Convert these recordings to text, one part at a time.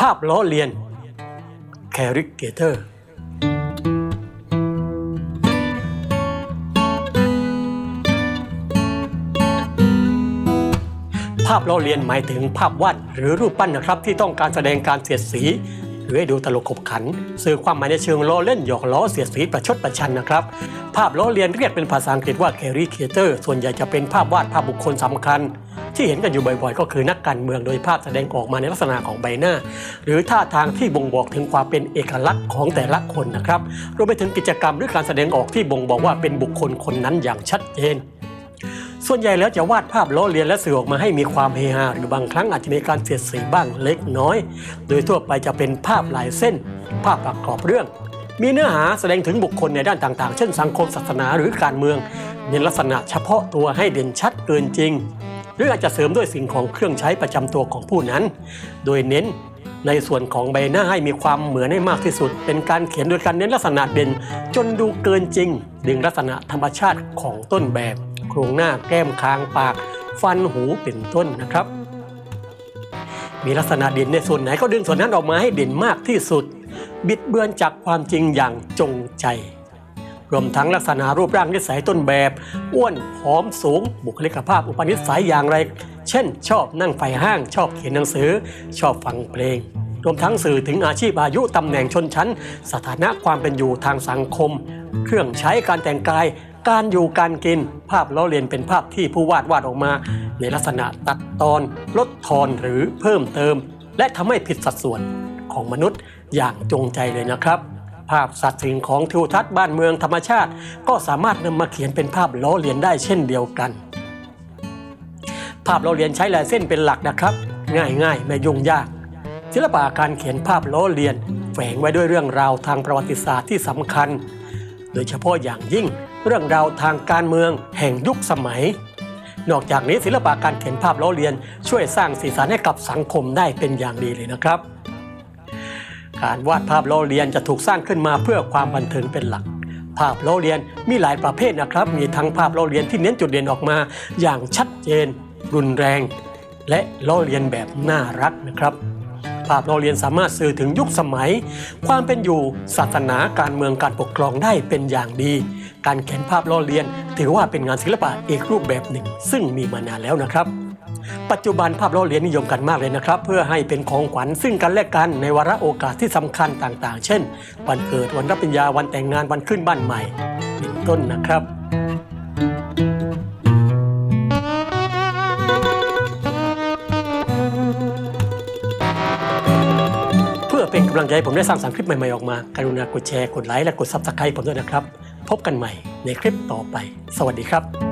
ภาพล้อเลียน caricature ภาพล้อเลียนหมายถึงภาพวาดหรือรูปปั้นนะครับ ที่ต้องการแสดงการเสียดสี หรือให้ดูตลกขบขัน สื่อความหมายในเชิงล้อเล่นหยอกล้อเสียดสีประชดประชันนะครับ ภาพล้อเลียนเรียกเป็นภาษาอังกฤษว่า caricature ส่วนใหญ่จะเป็นภาพวาดภาพบุคคลสำคัญ ที่เห็นกันอยู่บ่อยๆ ก็คือนักการเมืองโดยภาพแสดงออกมาในลักษณะของใบหน้า หรือท่าทางที่บ่งบอกถึงความเป็นเอกลักษณ์ของแต่ละคนนะครับรวมไปถึงกิจกรรมหรือการแสดงออกที่บ่งบอกว่าเป็นบุคคลคนนั้นอย่างชัดเจนส่วนใหญ่แล้วจะวาดภาพล้อเลียนและสื่อออกมาให้มีความเฮฮาหรือบางครั้งอาจจะมีการเสียดสีบ้างเล็กน้อย โดยทั่วไปจะเป็นภาพลายเส้น ภาพประกอบเรื่อง มีเนื้อหาแสดงถึงบุคคลในด้านต่างๆ เช่นสังคมศาสนาหรือการเมืองในลักษณะเฉพาะตัวให้เด่นชัดเกินจริง หรืออาจจะเสริมด้วยสิ่งของเครื่องใช้ประจำตัวของผู้นั้น โดยเน้นในส่วนของใบหน้าให้มีความเหมือนให้มากที่สุด เป็นการเขียนโดยการเน้นลักษณะเด่น จนดูเกินจริง ดึงลักษณะธรรมชาติของต้นแบบ โครงหน้าแก้มคางปาก ฟันหูเป็นต้นนะครับ มีลักษณะเด่นในส่วนไหนก็ดึงส่วนนั้นออกมาให้เด่นมากที่สุด บิดเบือนจากความจริงอย่างจงใจ รวมทั้งลักษณะรูปร่างนิสัยต้นแบบ อ้วนผอมสูง บุคลิกภาพอุปนิสัยอย่างไร เช่น ชอบนั่งไฟห้าง ชอบเขียนหนังสือ ชอบฟังเพลง รวมทั้งสื่อถึงอาชีพอายุตำแหน่งชนชั้น สถานะความเป็นอยู่ทางสังคม เครื่องใช้การแต่งกาย การอยู่การกิน ภาพล้อเลียนเป็นภาพที่ผู้วาดวาดออกมา ในลักษณะตัดตอน ลดทอนหรือเพิ่มเติม และทำให้ผิดสัดส่วนของมนุษย์อย่างจงใจเลยนะครับ ภาพสัตว์สิ่งของทิวทัศน์บ้านเมืองธรรมชาติ ก็สามารถนำมาเขียนเป็นภาพล้อเลียนได้เช่นเดียวกัน ภาพล้อเลียนใช้ลายเส้นเป็นหลักนะครับ ง่ายๆ ไม่ยุ่งยาก ศิลปะการเขียนภาพล้อเลียน แฝงไว้ด้วยเรื่องราวทางประวัติศาสตร์ที่สำคัญ โดยเฉพาะอย่างยิ่งเรื่องราวทางการเมืองแห่งยุคสมัย นอกจากนี้ศิลปะการเขียนภาพล้อเลียน ช่วยสร้างสีสันให้กับสังคมได้เป็นอย่างดีเลยนะครับ การวาดภาพล้อเลียนจะถูกสร้างขึ้นมาเพื่อความบันเทิงเป็นหลัก ภาพล้อเลียนมีหลายประเภทนะครับ มีทั้งภาพล้อเลียนที่เน้นจุดเด่นออกมา อย่างชัดเจน รุนแรง และล้อเลียนแบบน่ารักนะครับ ภาพล้อเลียนสามารถสื่อถึงยุคสมัย ความเป็นอยู่ศาสนาการเมืองการปกครองได้เป็นอย่างดี การเขียนภาพล้อเลียน ถือว่าเป็นงานศิลปะอีกรูปแบบหนึ่ง ซึ่งมีมานานแล้วนะครับ ปัจจุบันภาพล้อเลียนนิยมกันมากเลยนะครับ เพื่อให้เป็นของขวัญซึ่งกันและกันในวาระโอกาสที่สำคัญต่างๆ เช่น วันเกิดวันรับปริญญาวันแต่งงานวันขึ้นบ้านใหม่ เป็นต้นนะครับเพื่อเป็นกำลังใจผมได้สร้างสรรค์คลิปใหม่ๆออกมา กรุณากดแชร์ กดไลค์ และกด Subscribe ผมด้วยนะครับ พบกันใหม่ในคลิปต่อไป สวัสดีครับ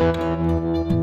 Música